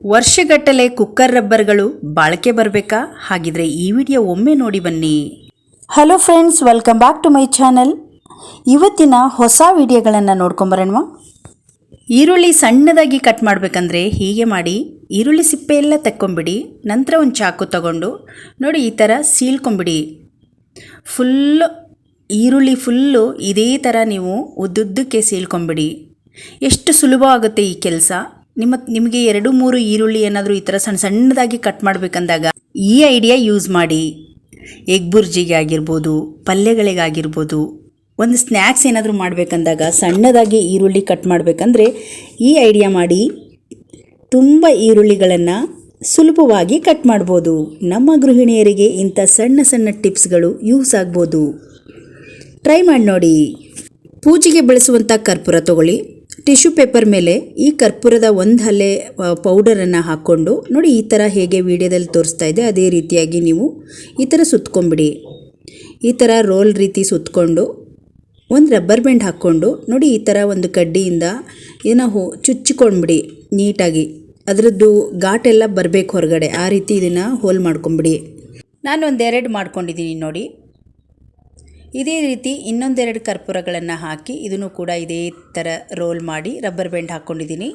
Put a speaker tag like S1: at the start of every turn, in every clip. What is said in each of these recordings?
S1: ವರ್ಷಗಟ್ಟಲೆ cooker ರಬ್ಬರ್ಗಳು ಬಾಳಿಕೆ ಬರಬೇಕಾ? ಹಾಗಿದ್ರೆ ಈ ವಿಡಿಯೋ ಒಮ್ಮೆ ನೋಡಿ ಬನ್ನಿ. Hello friends welcome back to my channel ಇವತ್ತಿನ ಹೊಸ ವಿಡಿಯೋಗಳನ್ನು ನೋಡ್ಕೊಂಬರೋಣ ಈರುಳ್ಳಿ ಸಣ್ಣದಾಗಿ ಕಟ್ ಮಾಡಬೇಕಂದ್ರೆ ಹೀಗೆ ಮಾಡಿ ಈರುಳ್ಳಿ ಸಿಪ್ಪೆ ಎಲ್ಲ ತೆಕ್ಕೊಂಬಿಡಿ ನಂತರ ಒಂದು ಚಾಕು ತಗೊಂಡು ನೋಡಿ ಈ ಥರ ಸೀಳ್ಕೊಂಬಿಡಿ. ಫುಲ್ಲು ಈರುಳ್ಳಿ ಫುಲ್ಲು ಇದೇ ಥರ ನೀವು ಉದ್ದುದ್ದಕ್ಕೆ ಸೀಳ್ಕೊಂಬಿಡಿ. ಎಷ್ಟು ಸುಲಭ ಆಗುತ್ತೆ ಈ ಕೆಲಸ? ನಿಮ್ಮ, ನಿಮಗೆ ಎರಡು, ಮೂರು ಈರುಳ್ಳಿ ಏನಾದರೂ ಈ ಥರ ಸಣ್ಣ ಸಣ್ಣದಾಗಿ ಕಟ್ ಮಾಡಬೇಕಂದಾಗ ಈ ಐಡಿಯಾ ಯೂಸ್ ಮಾಡಿ. ಎಗ್ ಬುರ್ಜಿಗೆ ಆಗಿರ್ಬೋದು, ಪಲ್ಯಗಳಿಗಾಗಿರ್ಬೋದು, ಒಂದು ಸ್ನ್ಯಾಕ್ಸ್ ಏನಾದರೂ ಮಾಡಬೇಕಂದಾಗ ಸಣ್ಣದಾಗಿ ಈರುಳ್ಳಿ ಕಟ್ ಮಾಡಬೇಕಂದ್ರೆ ಈ ಐಡಿಯಾ ಮಾಡಿ ತುಂಬ ಈರುಳ್ಳಿಗಳನ್ನು ಸುಲಭವಾಗಿ ಕಟ್ ಮಾಡ್ಬೋದು. ನಮ್ಮ ಗೃಹಿಣಿಯರಿಗೆ ಇಂಥ ಸಣ್ಣ ಸಣ್ಣ ಟಿಪ್ಸ್ಗಳು ಯೂಸ್ ಆಗ್ಬೋದು. ಟ್ರೈ ಮಾಡಿ ನೋಡಿ. ಪೂಜೆಗೆ ಬಳಸುವಂಥ ಕರ್ಪೂರ ತಗೊಳ್ಳಿ. ಟಿಶ್ಯೂ ಪೇಪರ್ ಮೇಲೆ ಈ ಕರ್ಪೂರದ ಒಂದು ಹಲೆ ಪೌಡರನ್ನು ಹಾಕ್ಕೊಂಡು ನೋಡಿ ಈ ಥರ ಹೇಗೆ ವಿಡಿಯೋದಲ್ಲಿ ತೋರಿಸ್ತಾ ಇದೆ, ಅದೇ ರೀತಿಯಾಗಿ ನೀವು ಈ ಥರ ಸುತ್ಕೊಂಬಿಡಿ ಈ ಥರ ರೋಲ್ ರೀತಿ ಸುತ್ತಕೊಂಡು ಒಂದು ರಬ್ಬರ್ ಬ್ಯಾಂಡ್ ಹಾಕ್ಕೊಂಡು ನೋಡಿ ಈ ಥರ ಒಂದು ಕಡ್ಡಿಯಿಂದ ಏನೋ ಹೋ, ಚುಚ್ಚಿಕೊಂಡ್ಬಿಡಿ ನೀಟಾಗಿ. ಅದರದ್ದು ಘಾಟೆಲ್ಲ ಬರಬೇಕು ಹೊರಗಡೆ, ಆ ರೀತಿ ಇದನ್ನು ಹೋಲ್ ಮಾಡ್ಕೊಂಬಿಡಿ ನಾನು ಒಂದೆರಡು ಮಾಡ್ಕೊಂಡಿದ್ದೀನಿ ನೋಡಿ. ಇದೇ ರೀತಿ ಇನ್ನೊಂದೆರಡು ಕರ್ಪೂರಗಳನ್ನು ಹಾಕಿ ಇದನ್ನು ಕೂಡ ಇದೇ ಥರ ರೋಲ್ ಮಾಡಿ ರಬ್ಬರ್ ಬ್ಯಾಂಡ್ ಹಾಕ್ಕೊಂಡಿದ್ದೀನಿ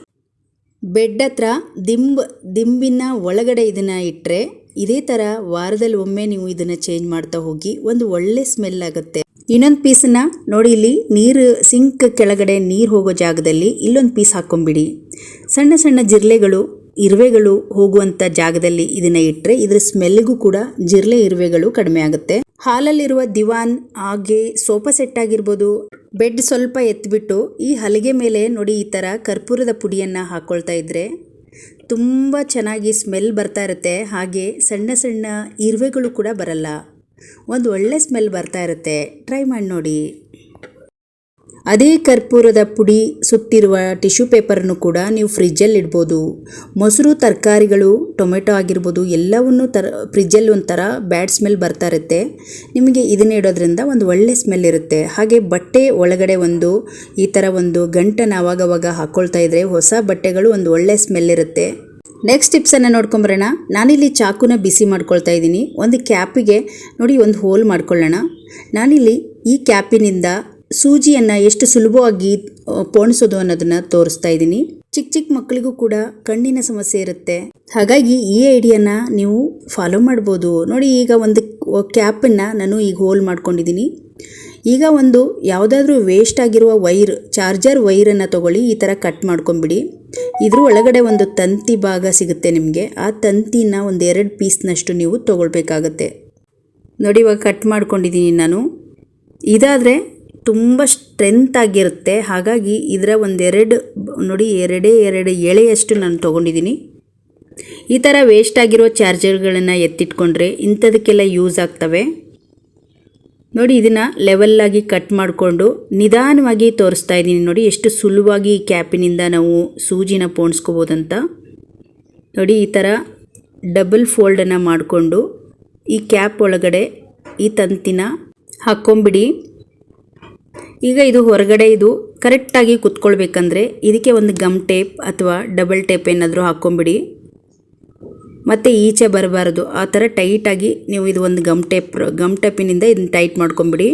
S1: ಬೆಡ್ ಹತ್ರ ದಿಂಬ್, ದಿಂಬಿನ ಒಳಗಡೆ ಇದನ್ನು ಇಟ್ಟರೆ ಇದೇ ಥರ ವಾರದಲ್ಲಿ ಒಮ್ಮೆ ನೀವು ಇದನ್ನು ಚೇಂಜ್ ಮಾಡ್ತಾ ಹೋಗಿ ಒಂದು ಒಳ್ಳೆ ಸ್ಮೆಲ್ ಆಗುತ್ತೆ. ಇನ್ನೊಂದು ಪೀಸನ್ನು ನೋಡಿ ಇಲ್ಲಿ ನೀರು ಸಿಂಕ್ ಕೆಳಗಡೆ ನೀರು ಹೋಗೋ ಜಾಗದಲ್ಲಿ ಇಲ್ಲೊಂದು ಪೀಸ್ ಹಾಕ್ಕೊಂಬಿಡಿ ಸಣ್ಣ ಸಣ್ಣ ಜಿರ್ಲೆಗಳು, ಇರುವೆಗಳು ಹೋಗುವಂಥ ಜಾಗದಲ್ಲಿ ಇದನ್ನು ಇಟ್ಟರೆ ಇದರ ಸ್ಮೆಲ್ಗೂ ಕೂಡ ಜಿರ್ಲೆ, ಇರುವೆಗಳು ಕಡಿಮೆ ಆಗುತ್ತೆ. ಹಾಲಲ್ಲಿರುವ ದಿವಾನ್ ಹಾಗೆ ಸೋಫಾ ಸೆಟ್ ಆಗಿರ್ಬೋದು. ಬೆಡ್ ಸ್ವಲ್ಪ ಎತ್ತಿಬಿಟ್ಟು ಈ ಹಲಿಗೆ ಮೇಲೆ ನೋಡಿ ಈ ಥರ ಕರ್ಪೂರದ ಪುಡಿಯನ್ನು ಹಾಕ್ಕೊಳ್ತಾ ಇದ್ದರೆ ತುಂಬ ಚೆನ್ನಾಗಿ ಸ್ಮೆಲ್ ಬರ್ತಾ ಇರುತ್ತೆ. ಹಾಗೆ ಸಣ್ಣ ಸಣ್ಣ ಇರುವೆಗಳು ಕೂಡ ಬರಲ್ಲ. ಒಂದು ಒಳ್ಳೆ ಸ್ಮೆಲ್ ಬರ್ತಾ ಇರುತ್ತೆ. ಟ್ರೈ ಮಾಡಿ ನೋಡಿ. ಅದೇ ಕರ್ಪೂರದ ಪುಡಿ ಸುತ್ತಿರುವ ಟಿಶ್ಯೂ ಪೇಪರನ್ನು ಕೂಡ ನೀವು ಫ್ರಿಜ್ಜಲ್ಲಿ ಇಡ್ಬೋದು. ಮೊಸರು, ತರಕಾರಿಗಳು, ಟೊಮೆಟೊ ಆಗಿರ್ಬೋದು, ಎಲ್ಲವನ್ನು ತರ, ಫ್ರಿಜ್ಜಲ್ಲಿ ಒಂಥರ ಬ್ಯಾಡ್ ಸ್ಮೆಲ್ ಬರ್ತಾ ಇರುತ್ತೆ. ನಿಮಗೆ ಇದನ್ನ ಇಡೋದ್ರಿಂದ ಒಂದು ಒಳ್ಳೆ ಸ್ಮೆಲ್ ಇರುತ್ತೆ. ಹಾಗೆ ಬಟ್ಟೆ ಒಳಗಡೆ ಒಂದು ಈ ಥರ ಒಂದು ಗಂಟನ್ನು ಆವಾಗವಾಗ ಹಾಕ್ಕೊಳ್ತಾ ಇದ್ದರೆ ಹೊಸ ಬಟ್ಟೆಗಳು ಒಂದು ಒಳ್ಳೆ ಸ್ಮೆಲ್ ಇರುತ್ತೆ. ನೆಕ್ಸ್ಟ್ ಟಿಪ್ಸನ್ನು ನೋಡ್ಕೊಂಬರೋಣ. ನಾನಿಲ್ಲಿ ಚಾಕುನ ಬಿಸಿ ಮಾಡ್ಕೊಳ್ತಾ ಇದ್ದೀನಿ. ಒಂದು ಕ್ಯಾಪಿಗೆ ನೋಡಿ ಒಂದು ಹೋಲ್ ಮಾಡ್ಕೊಳ್ಳೋಣ. ನಾನಿಲ್ಲಿ ಈ ಕ್ಯಾಪಿನಿಂದ ಸೂಜಿಯನ್ನು ಎಷ್ಟು ಸುಲಭವಾಗಿ ಪೋಣಿಸೋದು ಅನ್ನೋದನ್ನು ತೋರಿಸ್ತಾ ಇದ್ದೀನಿ. ಚಿಕ್ಕ ಚಿಕ್ಕ ಮಕ್ಕಳಿಗೂ ಕೂಡ ಕಣ್ಣಿನ ಸಮಸ್ಯೆ ಇರುತ್ತೆ. ಹಾಗಾಗಿ ಈ ಐಡಿಯಾನ ನೀವು ಫಾಲೋ ಮಾಡ್ಬೋದು. ನೋಡಿ, ಈಗ ಒಂದು ಕ್ಯಾಪನ್ನು ನಾನು ಈಗ ಹೋಲ್ ಮಾಡ್ಕೊಂಡಿದ್ದೀನಿ. ಈಗ ಒಂದು ಯಾವುದಾದ್ರೂ ವೇಸ್ಟ್ ಆಗಿರುವ ವೈರ್, ಚಾರ್ಜರ್ ವೈರನ್ನು ತೊಗೊಳ್ಳಿ, ಈ ಥರ ಕಟ್ ಮಾಡ್ಕೊಂಬಿಡಿ. ಇದ್ರ ಒಳಗಡೆ ಒಂದು ತಂತಿ ಭಾಗ ಸಿಗುತ್ತೆ ನಿಮಗೆ. ಆ ತಂತಿನ ಒಂದು ಎರಡು ಪೀಸ್ನಷ್ಟು ನೀವು ತೊಗೊಳ್ಬೇಕಾಗತ್ತೆ. ನೋಡಿ, ಇವಾಗ ಕಟ್ ಮಾಡ್ಕೊಂಡಿದ್ದೀನಿ ನಾನು. ಇದಾದರೆ ತುಂಬ ಸ್ಟ್ರೆಂತ್ ಆಗಿರುತ್ತೆ. ಹಾಗಾಗಿ ಇದರ ಒಂದೆರಡು, ನೋಡಿ, ಎರಡೇ, ಎರಡು ಎಳೆಯಷ್ಟು ನಾನು ತೊಗೊಂಡಿದ್ದೀನಿ. ಈ ಥರ ವೇಸ್ಟ್ ಆಗಿರೋ ಚಾರ್ಜರ್ಗಳನ್ನು ಎತ್ತಿಟ್ಕೊಂಡ್ರೆ ಇಂಥದಕ್ಕೆಲ್ಲ ಯೂಸ್ ಆಗ್ತವೆ. ನೋಡಿ, ಇದನ್ನು ಲೆವೆಲ್ಲಾಗಿ ಕಟ್ ಮಾಡಿಕೊಂಡು ನಿಧಾನವಾಗಿ ತೋರಿಸ್ತಾ ಇದ್ದೀನಿ. ನೋಡಿ, ಎಷ್ಟು ಸುಲಭವಾಗಿ ಈ ಕ್ಯಾಪಿನಿಂದ ನಾವು ಸೂಜಿನ ಪೋಣಿಸ್ಕೋಬೋದಂತ. ನೋಡಿ, ಈ ಥರ ಡಬಲ್ ಫೋಲ್ಡನ್ನು ಮಾಡಿಕೊಂಡು ಈ ಕ್ಯಾಪ್ ಒಳಗಡೆ ಈ ತಂತಿನ ಹಾಕ್ಕೊಂಬಿಡಿ ಈಗ ಇದು ಹೊರಗಡೆ ಇದು ಕರೆಕ್ಟಾಗಿ ಕುತ್ಕೊಳ್ಬೇಕಂದ್ರೆ ಇದಕ್ಕೆ ಒಂದು ಗಮ್ ಟೇಪ್ ಅಥವಾ ಡಬಲ್ ಟೇಪ್ ಏನಾದರೂ ಹಾಕ್ಕೊಂಬಿಡಿ. ಮತ್ತು ಈಚೆ ಬರಬಾರ್ದು. ಆ ಥರ ಟೈಟಾಗಿ ನೀವು ಇದು ಒಂದು ಗಮ್ ಟೇಪ್ ಗಮ್ ಟೇಪಿನಿಂದ ಇದನ್ನ ಟೈಟ್ ಮಾಡ್ಕೊಂಬಿಡಿ.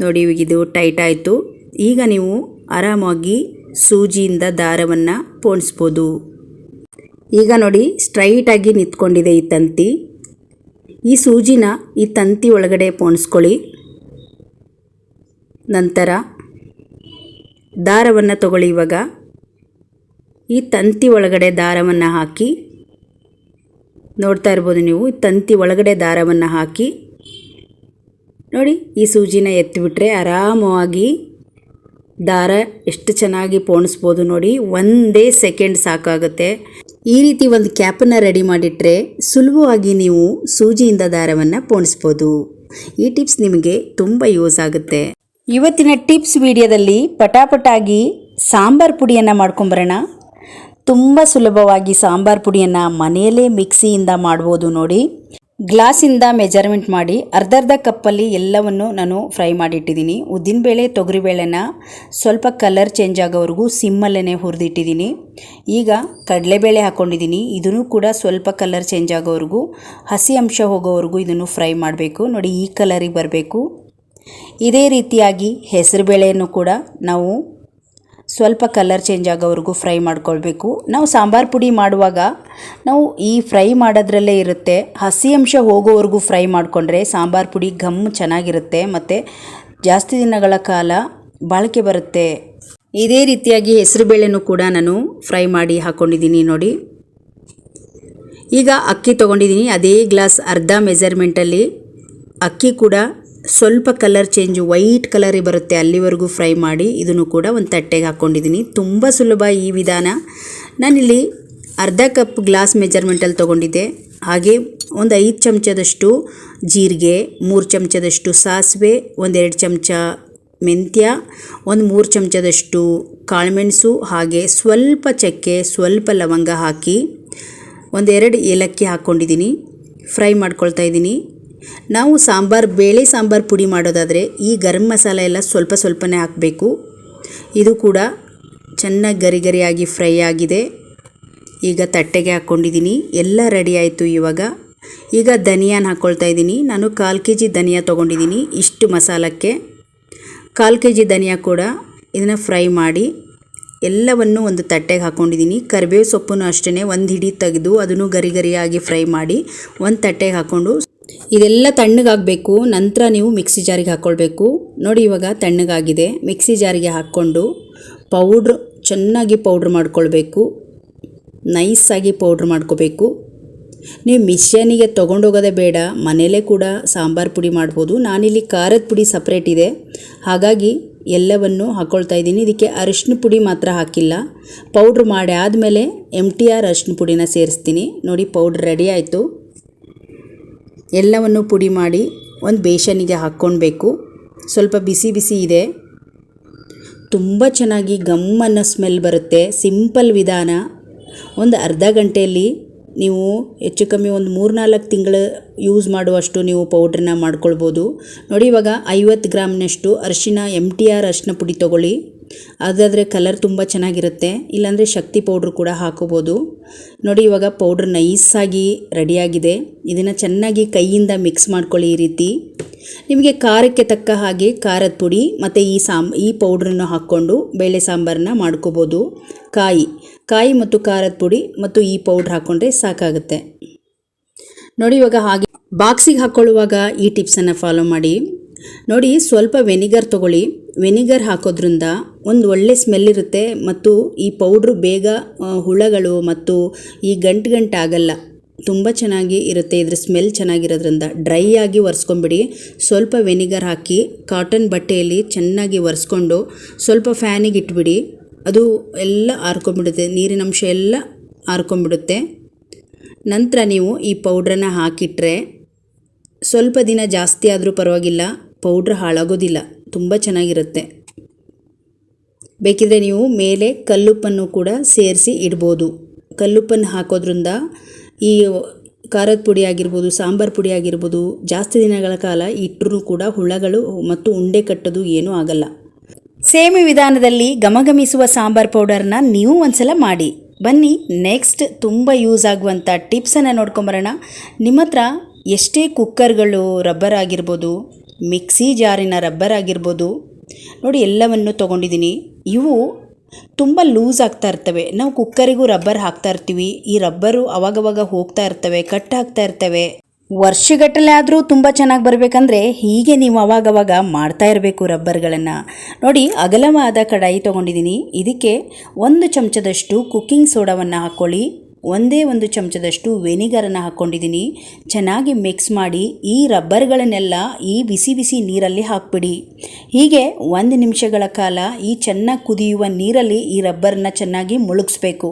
S1: ನೋಡಿ ಇವಾಗ ಇದು ಟೈಟ್ ಆಯಿತು. ಈಗ ನೀವು ಆರಾಮಾಗಿ ಸೂಜಿಯಿಂದ ದಾರವನ್ನು ಪೋಣಿಸ್ಬೋದು. ಈಗ ನೋಡಿ ಸ್ಟ್ರೈಟಾಗಿ ನಿಂತ್ಕೊಂಡಿದೆ ಈ ತಂತಿ. ಈ ಸೂಜಿನ ಈ ತಂತಿ ಒಳಗಡೆ ಪೋಣಿಸ್ಕೊಳ್ಳಿ. ನಂತರ ದಾರವನ್ನು ತಗೊಳ್ಳಿ ಇವಾಗ. ಈ ತಂತಿ ಒಳಗಡೆ ದಾರವನ್ನು ಹಾಕಿ, ನೋಡ್ತಾ ಇರ್ಬೋದು ನೀವು ತಂತಿ ಒಳಗಡೆ ದಾರವನ್ನು ಹಾಕಿ, ನೋಡಿ ಈ ಸೂಜಿನ ಎತ್ತಿಬಿಟ್ರೆ ಆರಾಮವಾಗಿ ದಾರ ಎಷ್ಟು ಚೆನ್ನಾಗಿ ಪೋಣಿಸ್ಬೋದು ನೋಡಿ, ಒಂದೇ ಸೆಕೆಂಡ್ ಸಾಕಾಗುತ್ತೆ. ಈ ರೀತಿ ಒಂದು ಕ್ಯಾಪನ್ನು ರೆಡಿ ಮಾಡಿಟ್ರೆ ಸುಲಭವಾಗಿ ನೀವು ಸೂಜಿಯಿಂದ ದಾರವನ್ನು ಪೋಣಿಸ್ಬೋದು. ಈ ಟಿಪ್ಸ್ ನಿಮಗೆ ತುಂಬ ಯೂಸ್ ಆಗುತ್ತೆ. ಇವತ್ತಿನ ಟಿಪ್ಸ್ ವಿಡಿಯೋದಲ್ಲಿ ಪಟಾಪಟಾಗಿ ಸಾಂಬಾರ್ ಪುಡಿಯನ್ನು ಮಾಡ್ಕೊಂಬರೋಣ. ತುಂಬ ಸುಲಭವಾಗಿ ಸಾಂಬಾರ್ ಪುಡಿಯನ್ನು ಮನೆಯಲ್ಲೇ ಮಿಕ್ಸಿಯಿಂದ ಮಾಡ್ಬೋದು ನೋಡಿ. ಗ್ಲಾಸಿಂದ ಮೆಜರ್ಮೆಂಟ್ ಮಾಡಿ ಅರ್ಧ ಅರ್ಧ ಕಪ್ಪಲ್ಲಿ ಎಲ್ಲವನ್ನು ನಾನು ಫ್ರೈ ಮಾಡಿಟ್ಟಿದ್ದೀನಿ. ಉದ್ದಿನಬೇಳೆ ತೊಗರಿಬೇಳೆನ ಸ್ವಲ್ಪ ಕಲರ್ ಚೇಂಜ್ ಆಗೋವರೆಗೂ ಸಿಮ್ಮಲ್ಲೇ ಹುರಿದಿಟ್ಟಿದ್ದೀನಿ. ಈಗ ಕಡಲೆಬೇಳೆ ಹಾಕ್ಕೊಂಡಿದ್ದೀನಿ ಇದನ್ನು ಕೂಡ ಸ್ವಲ್ಪ ಕಲರ್ ಚೇಂಜ್ ಆಗೋವರೆಗೂ, ಹಸಿ ಅಂಶ ಹೋಗೋವರೆಗೂ ಇದನ್ನು ಫ್ರೈ ಮಾಡಬೇಕು. ನೋಡಿ ಈ ಕಲರಿಗೆ ಬರಬೇಕು. ಇದೇ ರೀತಿಯಾಗಿ ಹೆಸರುಬೇಳೆಯನ್ನು ಕೂಡ ನಾವು ಸ್ವಲ್ಪ ಕಲರ್ ಚೇಂಜ್ ಆಗೋವರೆಗೂ ಫ್ರೈ ಮಾಡ್ಕೊಳ್ಬೇಕು. ನಾವು ಸಾಂಬಾರು ಪುಡಿ ಮಾಡುವಾಗ ನಾವು ಈ ಫ್ರೈ ಮಾಡೋದ್ರಲ್ಲೇ ಇರುತ್ತೆ. ಹಸಿ ಅಂಶ ಹೋಗೋವರೆಗೂ ಫ್ರೈ ಮಾಡಿಕೊಂಡ್ರೆ ಸಾಂಬಾರು ಪುಡಿ ಘಮ್ ಚೆನ್ನಾಗಿರುತ್ತೆ ಮತ್ತು ಜಾಸ್ತಿ ದಿನಗಳ ಕಾಲ ಬಾಳಿಕೆ ಬರುತ್ತೆ. ಇದೇ ರೀತಿಯಾಗಿ ಹೆಸರುಬೇಳೆನೂ ಕೂಡ ನಾನು ಫ್ರೈ ಮಾಡಿ ಹಾಕ್ಕೊಂಡಿದ್ದೀನಿ ನೋಡಿ. ಈಗ ಅಕ್ಕಿ ತೊಗೊಂಡಿದ್ದೀನಿ. ಅದೇ ಗ್ಲಾಸ್ ಅರ್ಧ ಮೆಜರ್ಮೆಂಟಲ್ಲಿ ಅಕ್ಕಿ ಕೂಡ ಸ್ವಲ್ಪ ಕಲರ್ ಚೇಂಜ್ ವೈಟ್ ಕಲರಿಗೆ ಬರುತ್ತೆ ಅಲ್ಲಿವರೆಗೂ ಫ್ರೈ ಮಾಡಿ. ಇದನ್ನು ಕೂಡ ಒಂದು ತಟ್ಟೆಗೆ ಹಾಕ್ಕೊಂಡಿದ್ದೀನಿ ತುಂಬ ಸುಲಭ ಈ ವಿಧಾನ. ನಾನಿಲ್ಲಿ ಅರ್ಧ ಕಪ್ ಗ್ಲಾಸ್ ಮೆಜರ್ಮೆಂಟಲ್ಲಿ ತೊಗೊಂಡಿದ್ದೆ. ಹಾಗೆ ಒಂದು ಐದು ಚಮಚದಷ್ಟು ಜೀರಿಗೆ, ಮೂರು ಚಮಚದಷ್ಟು ಸಾಸಿವೆ ಒಂದೆರಡು ಚಮಚ ಮೆಂತ್ಯ, ಒಂದು ಮೂರು ಚಮಚದಷ್ಟು ಕಾಳುಮೆಣಸು, ಹಾಗೆ ಸ್ವಲ್ಪ ಚಕ್ಕೆ, ಸ್ವಲ್ಪ ಲವಂಗ ಹಾಕಿ ಒಂದೆರಡು ಏಲಕ್ಕಿ ಹಾಕ್ಕೊಂಡಿದ್ದೀನಿ ಫ್ರೈ ಮಾಡ್ಕೊಳ್ತಾ ಇದ್ದೀನಿ. ನಾವು ಸಾಂಬಾರು, ಬೇಳೆ ಸಾಂಬಾರು ಪುಡಿ ಮಾಡೋದಾದರೆ ಈ ಗರಂ ಮಸಾಲೆ ಎಲ್ಲ ಸ್ವಲ್ಪ ಸ್ವಲ್ಪನೇ ಹಾಕಬೇಕು. ಇದು ಕೂಡ ಚೆನ್ನಾಗಿ ಗರಿ ಗರಿಯಾಗಿ ಫ್ರೈ ಆಗಿದೆ. ಈಗ ತಟ್ಟೆಗೆ ಹಾಕ್ಕೊಂಡಿದ್ದೀನಿ ಎಲ್ಲ ರೆಡಿ ಆಯಿತು ಇವಾಗ. ಈಗ ಧನಿಯಾನ ಹಾಕ್ಕೊಳ್ತಾ ಇದ್ದೀನಿ ನಾನು ಕಾಲು ಕೆ ಜಿ ಧನಿಯಾ ತೊಗೊಂಡಿದ್ದೀನಿ ಇಷ್ಟು ಮಸಾಲಕ್ಕೆ. ಕಾಲು ಕೆ ಜಿ ಧನಿಯಾ ಕೂಡ ಇದನ್ನು ಫ್ರೈ ಮಾಡಿ ಎಲ್ಲವನ್ನು ಒಂದು ತಟ್ಟೆಗೆ ಹಾಕ್ಕೊಂಡಿದ್ದೀನಿ ಕರಿಬೇವು ಸೊಪ್ಪನ್ನು ಅಷ್ಟೇ ಒಂದು ಹಿಡಿ ತೆಗೆದು ಅದನ್ನು ಗರಿ ಗರಿಯಾಗಿ ಫ್ರೈ ಮಾಡಿ ಒಂದು ತಟ್ಟೆಗೆ ಹಾಕ್ಕೊಂಡು ಇದೆಲ್ಲ ತಣ್ಣಗಾಗಬೇಕು, ನಂತರ ನೀವು ಮಿಕ್ಸಿ ಜಾರಿಗೆ ಹಾಕ್ಕೊಳ್ಬೇಕು ನೋಡಿ ಇವಾಗ ತಣ್ಣಗಾಗಿದೆ, ಮಿಕ್ಸಿ ಜಾರಿಗೆ ಹಾಕ್ಕೊಂಡು ಪೌಡ್ರ್, ಚೆನ್ನಾಗಿ ಪೌಡ್ರ್ ಮಾಡ್ಕೊಳ್ಬೇಕು. ನೈಸಾಗಿ ಪೌಡ್ರ್ ಮಾಡ್ಕೋಬೇಕು. ನೀವು ಮಿಷನಿಗೆ ತೊಗೊಂಡೋಗೋದೇ ಬೇಡ, ಮನೇಲೇ ಕೂಡ ಸಾಂಬಾರು ಪುಡಿ ಮಾಡ್ಬೋದು. ನಾನಿಲ್ಲಿ ಖಾರದ ಪುಡಿ ಸಪ್ರೇಟ್ ಇದೆ. ಹಾಗಾಗಿ ಎಲ್ಲವನ್ನು ಹಾಕ್ಕೊಳ್ತಾ ಇದ್ದೀನಿ. ಇದಕ್ಕೆ ಅರಿಶಿನ ಪುಡಿ ಮಾತ್ರ ಹಾಕಿಲ್ಲ. ಪೌಡ್ರ್ ಮಾಡಿ ಆದಮೇಲೆ ಎಂ ಟಿ ಆರ್ ಅರಿಶಿನ ಪುಡಿನ ಸೇರಿಸ್ತೀನಿ. ನೋಡಿ ಪೌಡ್ರ್ ರೆಡಿ ಆಯಿತು. ಎಲ್ಲವನ್ನು ಪುಡಿ ಮಾಡಿ ಒಂದು ಬೇಷನಿಗೆ ಹಾಕ್ಕೊಳ್ಬೇಕು. ಸ್ವಲ್ಪ ಬಿಸಿ ಬಿಸಿ ಇದೆ. ತುಂಬ ಚೆನ್ನಾಗಿ ಗಮ್ಮನ್ನು ಸ್ಮೆಲ್ ಬರುತ್ತೆ. ಸಿಂಪಲ್ ವಿಧಾನ. ಒಂದು ಅರ್ಧ ಗಂಟೆಯಲ್ಲಿ ನೀವು ಹೆಚ್ಚು ಕಮ್ಮಿ ಒಂದು ಮೂರು ನಾಲ್ಕು ತಿಂಗಳು ಯೂಸ್ ಮಾಡುವಷ್ಟು ನೀವು ಪೌಡ್ರನ್ನ ಮಾಡ್ಕೊಳ್ಬೋದು. ನೋಡಿ ಇವಾಗ ಐವತ್ತು ಗ್ರಾಮ್ನಷ್ಟು ಅರಿಶಿನ ಎಂ ಟಿ ಆರ್ ಅರಿಶಿನ ಪುಡಿ ತೊಗೊಳ್ಳಿ. ಅದಾದರೆ ಕಲರ್ ತುಂಬ ಚೆನ್ನಾಗಿರುತ್ತೆ. ಇಲ್ಲಾಂದರೆ ಶಕ್ತಿ ಪೌಡ್ರ್ ಕೂಡ ಹಾಕೋಬೋದು. ನೋಡಿ, ಇವಾಗ ಪೌಡ್ರ್ ನೈಸಾಗಿ ರೆಡಿಯಾಗಿದೆ ಇದನ್ನು ಚೆನ್ನಾಗಿ ಕೈಯಿಂದ ಮಿಕ್ಸ್ ಮಾಡ್ಕೊಳ್ಳಿ ಈ ರೀತಿ. ನಿಮಗೆ ಖಾರಕ್ಕೆ ತಕ್ಕ ಹಾಗೆ ಖಾರದ ಪುಡಿ ಮತ್ತು ಈ ಸಾಂಬ ಈ ಪೌಡ್ರನ್ನು ಹಾಕ್ಕೊಂಡು ಬೇಳೆ ಸಾಂಬಾರನ್ನ ಮಾಡ್ಕೋಬೋದು. ಕಾಯಿ ಕಾಯಿ ಮತ್ತು ಖಾರದ ಪುಡಿ ಮತ್ತು ಈ ಪೌಡ್ರ್ ಹಾಕ್ಕೊಂಡ್ರೆ ಸಾಕಾಗುತ್ತೆ. ನೋಡಿ, ಇವಾಗ ಹಾಗೆ ಬಾಕ್ಸಿಗೆ ಹಾಕ್ಕೊಳ್ಳುವಾಗ ಈ ಟಿಪ್ಸನ್ನು ಫಾಲೋ ಮಾಡಿ. ನೋಡಿ, ಸ್ವಲ್ಪ ವೆನಿಗರ್ ತೊಗೊಳ್ಳಿ. ವೆನಿಗರ್ ಹಾಕೋದ್ರಿಂದ ಒಂದು ಒಳ್ಳೆ ಸ್ಮೆಲ್ ಇರುತ್ತೆ ಮತ್ತು ಈ ಪೌಡ್ರು ಬೇಗ ಹುಳಗಳು ಮತ್ತು ಈ ಗಂಟು ಗಂಟು ಆಗಲ್ಲ. ತುಂಬ ಚೆನ್ನಾಗಿ ಇರುತ್ತೆ, ಇದ್ರ ಸ್ಮೆಲ್ ಚೆನ್ನಾಗಿರೋದ್ರಿಂದ. ಡ್ರೈ ಆಗಿ ಒರೆಸ್ಕೊಂಬಿಡಿ ಸ್ವಲ್ಪ ವೆನಿಗರ್ ಹಾಕಿ ಕಾಟನ್ ಬಟ್ಟೆಯಲ್ಲಿ ಚೆನ್ನಾಗಿ ಒರೆಸ್ಕೊಂಡು ಸ್ವಲ್ಪ ಫ್ಯಾನಿಗೆ ಇಟ್ಬಿಡಿ. ಅದು ಎಲ್ಲ ಆರ್ಕೊಂಬಿಡುತ್ತೆ ನೀರಿನ ಅಂಶ ಎಲ್ಲ ಆರ್ಕೊಂಬಿಡುತ್ತೆ ನಂತರ ನೀವು ಈ ಪೌಡ್ರನ್ನ ಹಾಕಿಟ್ರೆ ಸ್ವಲ್ಪ ದಿನ ಜಾಸ್ತಿ ಆದರೂ ಪರವಾಗಿಲ್ಲ ಪೌಡ್ರ್ ಹಾಳಾಗೋದಿಲ್ಲ. ತುಂಬ ಚೆನ್ನಾಗಿರುತ್ತೆ. ಬೇಕಿದ್ರೆ ನೀವು ಮೇಲೆ ಕಲ್ಲುಪ್ಪನ್ನು ಕೂಡ ಸೇರಿಸಿ ಇಡ್ಬೋದು. ಕಲ್ಲುಪ್ಪನ್ನು ಹಾಕೋದ್ರಿಂದ ಈ ಖಾರದ ಪುಡಿ ಆಗಿರ್ಬೋದು, ಸಾಂಬಾರು ಪುಡಿ ಆಗಿರ್ಬೋದು, ಜಾಸ್ತಿ ದಿನಗಳ ಕಾಲ ಇಟ್ಟರೂ ಕೂಡ ಹುಳಗಳು ಮತ್ತು ಉಂಡೆ ಕಟ್ಟೋದು ಏನೂ ಆಗಲ್ಲ. ಸೇಮ್ ವಿಧಾನದಲ್ಲಿ ಗಮಗಮಿಸುವ ಸಾಂಬಾರ್ ಪೌಡರ್ನ ನೀವು ಒಂದ್ಸಲ ಮಾಡಿ. ಬನ್ನಿ, ನೆಕ್ಸ್ಟ್ ತುಂಬ ಯೂಸ್ ಆಗುವಂಥ ಟಿಪ್ಸನ್ನು ನೋಡ್ಕೊಂಬರೋಣ. ನಿಮ್ಮ ಹತ್ರ ಎಷ್ಟೇ ಕುಕ್ಕರ್ಗಳು ರಬ್ಬರ್ ಆಗಿರ್ಬೋದು ಮಿಕ್ಸಿ ಜಾರಿನ ರಬ್ಬರ್ ಆಗಿರ್ಬೋದು. ನೋಡಿ, ಎಲ್ಲವನ್ನು ತೊಗೊಂಡಿದ್ದೀನಿ. ಇವು ತುಂಬ ಲೂಸ್ ಆಗ್ತಾ ಇರ್ತವೆ. ನಾವು ಕುಕ್ಕರಿಗೂ ರಬ್ಬರ್ ಹಾಕ್ತಾ ಇರ್ತೀವಿ. ಈ ರಬ್ಬರು ಅವಾಗವಾಗ ಹೋಗ್ತಾ ಇರ್ತವೆ, ಕಟ್ ಆಗ್ತಾ ಇರ್ತವೆ. ವರ್ಷಗಟ್ಟಲೆ ಆದರೂ ತುಂಬ ಚೆನ್ನಾಗಿ ಬರಬೇಕಂದ್ರೆ ಹೀಗೆ ನೀವು ಅವಾಗವಾಗ ಮಾಡ್ತಾ ಇರಬೇಕು ರಬ್ಬರ್ಗಳನ್ನು. ನೋಡಿ, ಅಗಲವಾದ ಕಡಾಯಿ ತೊಗೊಂಡಿದ್ದೀನಿ. ಇದಕ್ಕೆ ಒಂದು ಚಮಚದಷ್ಟು ಕುಕ್ಕಿಂಗ್ ಸೋಡಾವನ್ನು ಹಾಕ್ಕೊಳ್ಳಿ. ಒಂದೇ ಒಂದು ಚಮಚದಷ್ಟು ವೆನಿಗರನ್ನು ಹಾಕ್ಕೊಂಡಿದ್ದೀನಿ. ಚೆನ್ನಾಗಿ ಮಿಕ್ಸ್ ಮಾಡಿ ಈ ರಬ್ಬರ್ಗಳನ್ನೆಲ್ಲ ಈ ಬಿಸಿ ಬಿಸಿ ನೀರಲ್ಲಿ ಹಾಕ್ಬಿಡಿ. ಹೀಗೆ ಒಂದು ನಿಮಿಷಗಳ ಕಾಲ ಈ ಚೆನ್ನಾಗಿ ಕುದಿಯುವ ನೀರಲ್ಲಿ ಈ ರಬ್ಬರನ್ನ ಚೆನ್ನಾಗಿ ಮುಳುಗಿಸ್ಬೇಕು.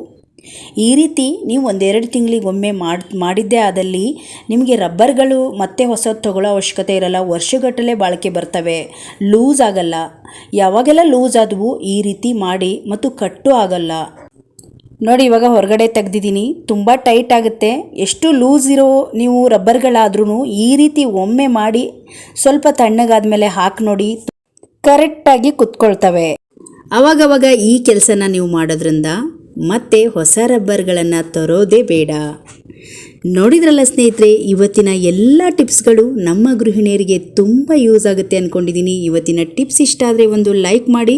S1: ಈ ರೀತಿ ನೀವು ಒಂದೆರಡು ತಿಂಗಳಿಗೊಮ್ಮೆ ಮಾಡಿ, ಮಾಡಿದ್ದೇ ಆದಲ್ಲಿ ನಿಮಗೆ ರಬ್ಬರ್ಗಳು ಮತ್ತೆ ಹೊಸದು ತಗೊಳ್ಳೋ ಅವಶ್ಯಕತೆ ಇರಲ್ಲ. ವರ್ಷಗಟ್ಟಲೆ ಬಾಳಿಕೆ ಬರ್ತವೆ. ಲೂಸ್ ಆಗಲ್ಲ. ಯಾವಾಗೆಲ್ಲ ಲೂಸ್ ಆದವು ಈ ರೀತಿ ಮಾಡಿ ಮತ್ತು ಕಟ್ಟು ಆಗಲ್ಲ. ನೋಡಿ, ಇವಾಗ ಹೊರಗಡೆ ತೆಗ್ದಿದ್ದೀನಿ. ತುಂಬ ಟೈಟ್ ಆಗುತ್ತೆ. ಎಷ್ಟು ಲೂಸ್ ಇರೋ ನೀವು ರಬ್ಬರ್ಗಳಾದ್ರೂ ಈ ರೀತಿ ಒಮ್ಮೆ ಮಾಡಿ ಸ್ವಲ್ಪ ತಣ್ಣಗಾದ್ಮೇಲೆ ಹಾಕಿ ನೋಡಿ ಕರೆಕ್ಟಾಗಿ ಕುತ್ಕೊಳ್ತವೆ. ಅವಾಗವಾಗ ಈ ಕೆಲಸನ ನೀವು ಮಾಡೋದ್ರಿಂದ ಮತ್ತೆ ಹೊಸ ರಬ್ಬರ್ಗಳನ್ನು ತರೋದೇ ಬೇಡ. ನೋಡಿದ್ರಲ್ಲ ಸ್ನೇಹಿತರೆ, ಇವತ್ತಿನ ಎಲ್ಲ ಟಿಪ್ಸ್ಗಳು ನಮ್ಮ ಗೃಹಿಣಿಯರಿಗೆ ತುಂಬ ಯೂಸ್ ಆಗುತ್ತೆ ಅಂದ್ಕೊಂಡಿದ್ದೀನಿ ಇವತ್ತಿನ ಟಿಪ್ಸ್ ಇಷ್ಟ ಆದರೆ ಒಂದು ಲೈಕ್ ಮಾಡಿ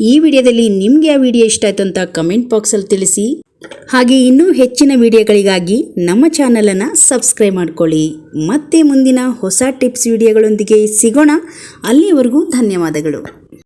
S1: ಈ ವಿಡಿಯೋದಲ್ಲಿ ನಿಮಗೆ ಆ ವಿಡಿಯೋ ಇಷ್ಟ ಆಯಿತು ಅಂತ ಕಮೆಂಟ್ ಬಾಕ್ಸಲ್ಲಿ ತಿಳಿಸಿ. ಹಾಗೆ ಇನ್ನೂ ಹೆಚ್ಚಿನ ವಿಡಿಯೋಗಳಿಗಾಗಿ ನಮ್ಮ ಚಾನಲನ್ನು ಸಬ್ಸ್ಕ್ರೈಬ್ ಮಾಡ್ಕೊಳ್ಳಿ. ಮತ್ತೆ ಮುಂದಿನ ಹೊಸ ಟಿಪ್ಸ್ ವಿಡಿಯೋಗಳೊಂದಿಗೆ ಸಿಗೋಣ. ಅಲ್ಲಿವರೆಗೂ ಧನ್ಯವಾದಗಳು.